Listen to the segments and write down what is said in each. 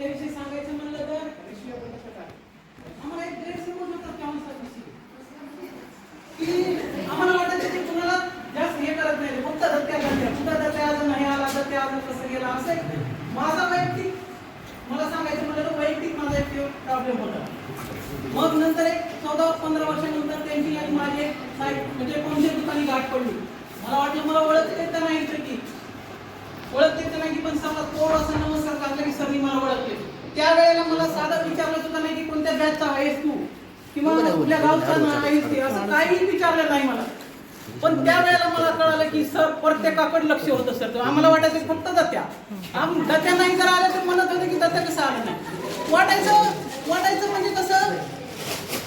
त्यांच्याविषयी सांगायचं म्हणलं तर आम्हाला एक गैरसमज होता की आम्हाला वाटायचं की कुणाला जास्त हे करत नाही फक्त धत्या धत्या कुठं धत्या अजून नाही आला धत्या अजून कसं गेला असं एक माझा वैयक्तिक मला सांगायचं म्हणलं तर वैयक्तिक माझा एक प्रॉब्लेम होता. मग नंतर एक चौदा पंधरा वर्षानंतर त्यांची आणि माझी एक साईड म्हणजे कोणत्या दुकानी गाठ पडली. मला वाटलं मला ओळख येत नाही इथं की ओळख येत नाही की पण समजा थोडासा नमस्कार घातला की सरनी मला ओळखले त्यावेळेला मला साधं विचारलं सुद्धा नाही की कोणत्या बॅचचा आहेस तू? किंवा कुठल्या गावचा आहेस ते? असं काहीही विचारलं नाही मला. पण त्यावेळेला मला कळालं की सर प्रत्येकाकडे लक्ष होतं सर. आम्हाला वाटायचं फक्त दत्या. आम दत्या नाही जर आलं तर म्हणत होतं की दत्या कसं आलं नाही? वाटायचं वाटायचं म्हणजे कसं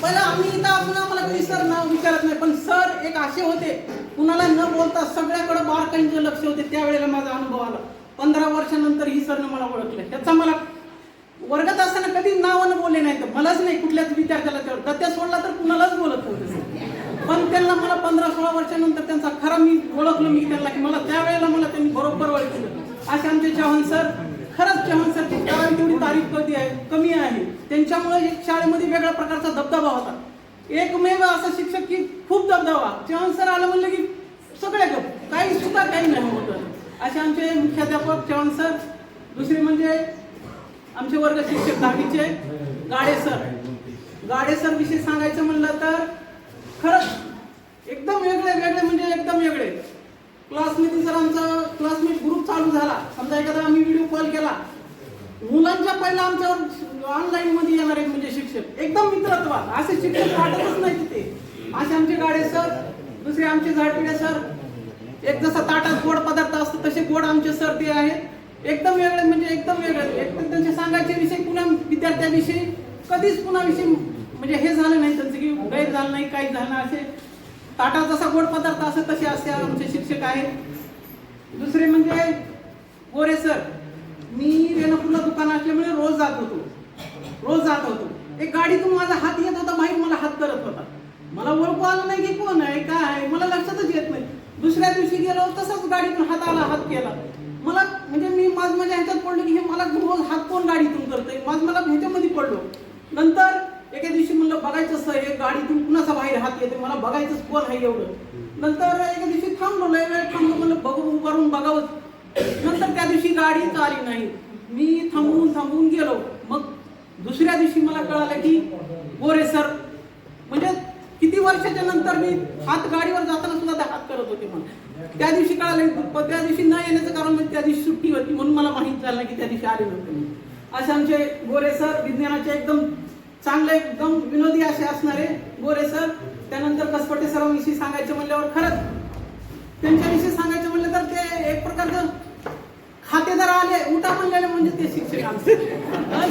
पहिला आम्ही इथं असून आम्हाला कधी सर नाव विचारत नाही पण सर एक असे होते कुणाला न बोलता सगळ्याकडे बारकाईंचं लक्ष होते त्यावेळेला माझा अनुभव आला. पंधरा वर्षानंतर ही सरनं मला ओळखलं. त्याचा मला वर्गात असताना कधी नावानं बोलले नाही तर मलाच नाही कुठल्याच विद्यार्थ्याला तेवढं दत्या सोडला तर कुणालाच बोलत होते पण त्यांना मला पंधरा सोळा वर्षानंतर त्यांचा खरा मी ओळखलो मी त्यांना की मला त्यावेळेला मला त्यांनी बरोबर ओळखलं. असे आमचे चव्हाण सर खरंच चव्हाण सर तारीख कधी आहे कमी आहे. त्यांच्यामुळे एक शाळेमध्ये वेगळ्या प्रकारचा दबदबा होता. एकमेव असा शिक्षक की खूप दबदबा. चव्हाण सर आलं म्हणलं की सगळे गप. काही सुद्धा काही नाही होत. असे आमचे मुख्याध्यापक चव्हाण सर दुसरे म्हणजे आमचे वर्ग शिक्षक दहावीचे गाडे सर. गाडे सर विषयी सांगायचं म्हणलं तर खरंच एकदम वेगळे वेगळे म्हणजे एकदम वेगळे. क्लासमध्ये जर आमचा क्लासमेट ग्रुप चालू झाला समजा एखादा आम्ही व्हिडिओ कॉल केला मुलांच्या पहिला आमच्यावर ऑनलाईन मध्ये येणार आहे म्हणजे शिक्षक. एकदम मित्रत्व. असे शिक्षक वाटतच नाही तिथे. असे आमचे गाडे सर दुसरे आमचे झाडपिडे सर एक जसा ताटात गोड पदार्थ असतो तसे गोड आमचे सर ते आहेत. एकदम वेगळे म्हणजे एकदम वेगळे. एकदम त्यांचे सांगायचे विषय पुन्हा विद्यार्थ्याविषयी कधीच पुन्हा विषय म्हणजे हे झालं नाही त्यांचं की गैर झालं नाही काही झालं नाही असे. ताटात जसा गोड पदार्थ असत तसे असे आमचे शिक्षक आहेत. दुसरे म्हणजे गोरे सर मी रेणापूरला दुकान असल्यामुळे रोज जात होतो. रोज जात होतो. एक गाडीतून माझा हात येत होता माहीत मला हात करत होता. मला ओळखू आलं नाही की कोण आहे काय आहे मला लक्षातच येत नाही. दुसऱ्या दिवशी गेलो तसंच गाडीतून हात आला हात केला. मला म्हणजे मी माझ माझ्या ह्याच्यात पडलो की हे मला रोज हात कोण गाडीतून करतोय? माझ मला ह्याच्यामध्ये पडलो. नंतर एके दिवशी म्हणलं बघायचं सर हे गाडीतून कुणाचा बाहेर हात येते मला बघायचंच कोण आहे एवढं. नंतर एके दिवशी थांबलो लय वेळ थांबलो म्हणलं बघू उभारून बघावं नंतर त्या दिवशी गाडी आली नाही. मी थांबून थांबून गेलो. मग दुसऱ्या दिवशी मला कळालं की गोरे सर म्हणजे किती वर्षाच्या नंतर मी हात गाडीवर जाताना सुद्धा हात करत होते मला त्या दिवशी कळालं त्या दिवशी न येण्याचं कारण म्हणजे त्या दिवशी सुट्टी होती म्हणून मला माहीत झालं की त्या दिवशी आले नव्हते असे आमचे गोरे सर विज्ञानाचे एकदम चांगले एकदम विनोदी असे असणारे गोरे सर त्यानंतर कसपटे सरांविषयी सांगायचे म्हणल्यावर खरंच त्यांच्याविषयी सांगायचं म्हणलं तर ते एक प्रकारचं खातेदार आले उठा म्हणलेले म्हणजे ते शिक्षक. आमचे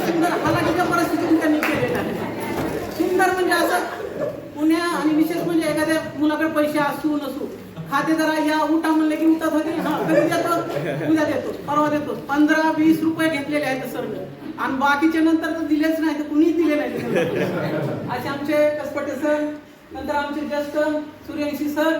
सुंदर हालाकीच्या परिस्थितीतून त्यांनी केलेलं आहे सुंदर म्हणजे असं पुण्या आणि विशेष म्हणजे एखाद्या मुलाकडे पैसे असू नसू खातेदारा या उठा म्हणले की उठत होते. हा कधी देतो? उद्या देतो परवा देतो. पंधरा वीस रुपये घेतलेले आहेत सर आणि बाकीचे नंतर तर दिलेच नाही तर कुणीच दिले नाही. असे आमचे कसपटे सर नंतर आमचे ज्येष्ठ सूर्यवंशी सर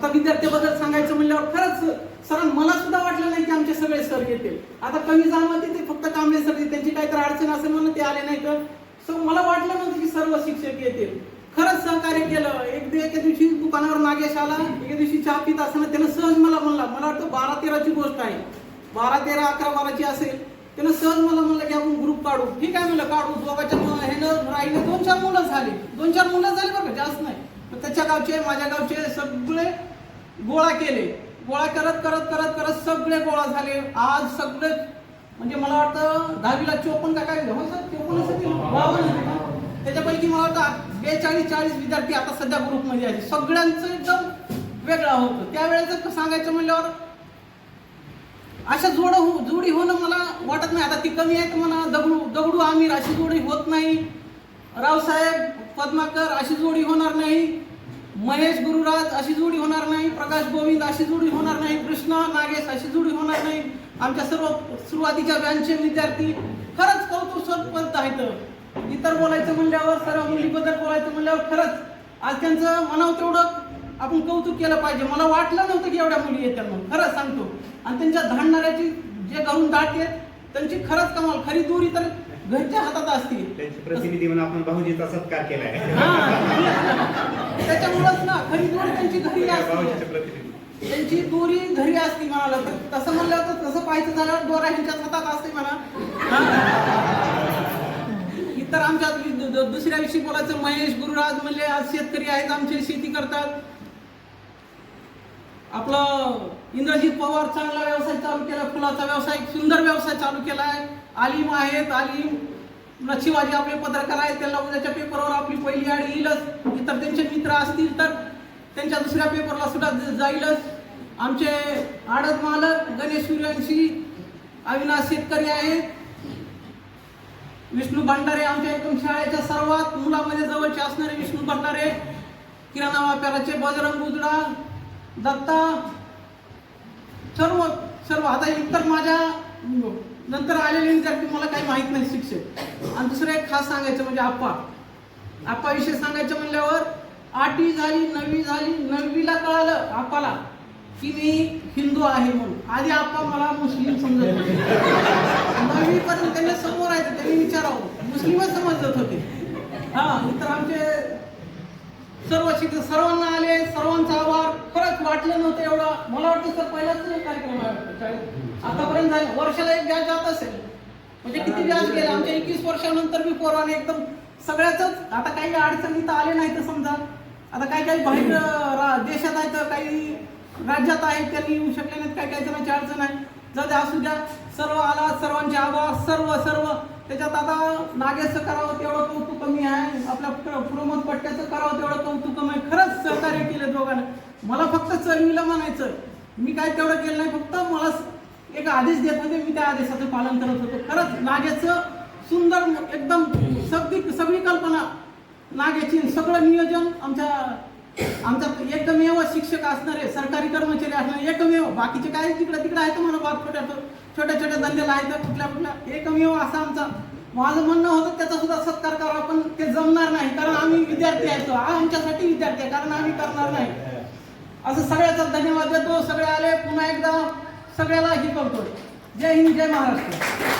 आता विद्यार्थ्याबद्दल सांगायचं म्हणल्यावर खरंच सर मला सुद्धा वाटलं नाही की आमचे सगळे सर येतील. आता कमी जाणवते ते फक्त कांबळे सर त्यांची त्यांची काहीतरी अडचण असेल म्हणून ते आले नाही तर सो मला वाटलं नव्हतं की सर्व शिक्षक येतील. खरंच सहकार्य केलं. एक एका दिवशी दुकानावर नागेश आला. एका दिवशी चहा पित असताना त्यानं सहज मला म्हणला मला वाटतं बारा तेराची गोष्ट आहे. बारा तेरा अकरा बाराची असेल. त्यानं सहज मला म्हणलं की आपण ग्रुप काढू. ठीक आहे म्हणलं काढू. दोघाच्या मुलं- ह्यानं राहिले दोन चार मुलं झाली. दोन चार मुलं झाली बरं जास्त नाही. मग त्याच्या गावचे माझ्या गावचे सगळे गोळा केले. गोळा करत करत करत करत सगळे गोळा झाले. आज सगळे म्हणजे मला वाटतं दहावीला चोपन्न का काय हो सर चोपन्न त्याच्यापैकी मला वाटतं बेचाळीस चाळीस विद्यार्थी आता सध्या ग्रुपमध्ये आहेत. सगळ्यांचं एकदम वेगळा होतं. त्यावेळेचं सांगायचं म्हणल्यावर अशा जोड हो जोडी होणं मला वाटत नाही. आता ती कमी आहे म्हणा दगडू दगडू आमिर अशी जोडी होत नाही. रावसाहेब पद्माकर अशी जोडी होणार नाही. महेश गुरुराज अशी जोडी होणार नाही प्रकाश गोविंद अशी जोडी होणार नाही कृष्णा नागेश अशी जोडी होणार नाही. आमच्या सर्व सुरुवातीच्या बँचचे विद्यार्थी खरंच कौतुक आहेत. इतर बोलायचं म्हणल्यावर सर्व मुलीबद्दल बोलायचं म्हणल्यावर खरंच आज त्यांचं मनाव तेवढं आपण कौतुक केलं पाहिजे. मला वाटलं नव्हतं की एवढ्या मुली येतात म्हणून. खरंच सांगतो. आणि त्यांच्या धाडणाऱ्याची जे घरून दाटते त्यांची खरंच कमाल. खरी दोरी तर घरच्या हातात असते. त्यांचे प्रतिनिधी म्हणून आपण भाऊजीचा सत्कार केलाय. त्याच्यामुळंच ना खरी दोरी त्यांची घरी भाऊजीचे असते. त्यांची दोरी घरी असते म्हणाला तर. तसं म्हणलं तर तसं पाहायचं झालं दोरा ह्यांच्या हातात असते म्हणा. इतर आमच्या दुसऱ्या विषयी बोलायचं महेश गुरुराज म्हणले आज शेतकरी आहेत आमचे शेती करतात. आपलं इंद्रजित पवार चांगला व्यवसाय चालू केला फुलाचा व्यवसाय सुंदर व्यवसाय चालू केला आहे आलिम आहेत आलिम. शिवाजी आपले पत्रकार आहेत त्यांना उद्याच्या पेपरवर आपली पहिली आड येईलच. इतर त्यांचे मित्र असतील तर त्यांच्या दुसऱ्या पेपरला सुद्धा जाईलच. आमचे आडत मालक गणेश सूर्यवंशी अविनाश शेतकरी आहेत. विष्णू भंडारे आमच्या एकदम शाळेच्या सर्वात मुलामध्ये जवळचे असणारे विष्णू भंडारे किराणा व्यापाराचे बजरंग उजडा दत्ता सर्व सर्व आता इतर माझ्या नंतर आलेले विद्यार्थी मला काही माहीत नाही शिक्षक. आणि दुसरं एक खास सांगायचं म्हणजे आप्पा. आप्पा विषय सांगायचं म्हणल्यावर आठवी झाली नववी झाली नववीला कळालं आप्पाला की मी हिंदू आहे म्हणून. आधी आप्पा मला मुस्लिम समजत होते. नववी पर्यंत समोर आहे त्यांनी विचारावं. मुस्लिमच समजत होते. हा इतर आमचे सर्व शिक्षक सर्वांना आले सर्वांचा आभार. खरंच वाटलं नव्हतं एवढं. मला वाटतं सर पहिलाच कार्यक्रम. आतापर्यंत झालं. वर्षाला एक व्याज जात असेल. म्हणजे किती व्याज गेले? आमच्या एकवीस वर्षानंतर मी पोराने एकदम सगळ्याच आता काही अडचणी तर आले नाही तर समजा. आता काही काही बाहेर देशात आहेत तर काही राज्यात आहेत त्यांनी येऊ शकले नाहीत. काही काही जणांची अडचण आहे. जाऊ द्या असू द्या. सर्व आला सर्वांचे आभार. सर्व सर्व. त्याच्यात आता नागेशचं करावं तेवढं कौतुक कमी आहे. आपल्या प्र- प्रमोद पट्ट्याचं करावं तेवढं कौतुक कमी आहे. खरंच सहकार्य केलं दोघांना. मला फक्त चळवीला म्हणायचं. मी काय तेवढं केलं नाही. फक्त मला एक आदेश देत होते. मी त्या आदेशाचं पालन करत होतो. खरंच नागेचं सुंदर एकदम सगळी सगळी कल्पना नागेची सगळं नियोजन आमच्या आमचा एकमेव शिक्षक असणारे सरकारी कर्मचारी असणारे एकमेव. बाकीचे काय तिकडे तिकडे आहेत म्हणा बाप छोट्या छोट्या छोट्या धंद्याला आहेत कुठल्या कुठल्या. एकमेव असा आमचा. माझं म्हणणं होतं त्याचा सुद्धा सत्कार करावा पण ते जमणार नाही. कारण आम्ही विद्यार्थी आहेत हा आमच्यासाठी विद्यार्थी आहे. कारण आम्ही करणार नाही. असं सगळ्याचा धन्यवाद देतो. सगळे आले. पुन्हा एकदा सगळ्याला हे करतो जय हिंद जय महाराष्ट्र.